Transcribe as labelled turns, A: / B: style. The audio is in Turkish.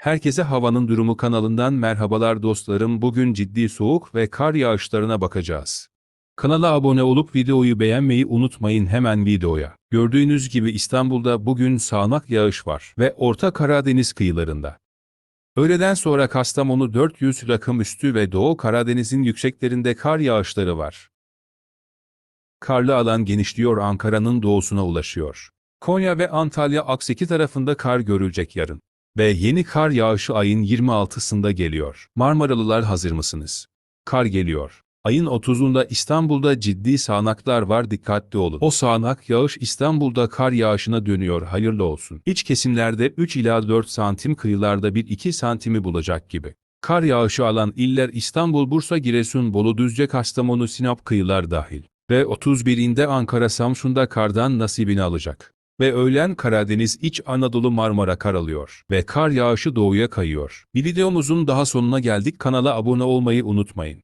A: Herkese Havanın Durumu kanalından merhabalar dostlarım. Bugün ciddi soğuk ve kar yağışlarına bakacağız. Kanala abone olup videoyu beğenmeyi unutmayın hemen videoya. Gördüğünüz gibi İstanbul'da bugün sağanak yağış var ve Orta Karadeniz kıyılarında. Öğleden sonra Kastamonu 400 rakım üstü ve Doğu Karadeniz'in yükseklerinde kar yağışları var. Karlı alan genişliyor Ankara'nın doğusuna ulaşıyor. Konya ve Antalya akseki tarafında kar görülecek yarın. Ve yeni kar yağışı ayın 26'sında geliyor. Marmaralılar hazır mısınız? Kar geliyor. Ayın 30'unda İstanbul'da ciddi sağanaklar var dikkatli olun. O sağanak yağış İstanbul'da kar yağışına dönüyor hayırlı olsun. İç kesimlerde 3 ila 4 santim kıyılarda 1-2 santimi bulacak gibi. Kar yağışı alan iller İstanbul, Bursa, Giresun, Bolu, Düzce, Kastamonu, Sinop kıyılar dahil. Ve 31'inde Ankara, Samsun'da kardan nasibini alacak. Ve öğlen Karadeniz, İç Anadolu, Marmara kar alıyor. Ve kar yağışı doğuya kayıyor. Videomuzun daha sonuna geldik. Kanala abone olmayı unutmayın.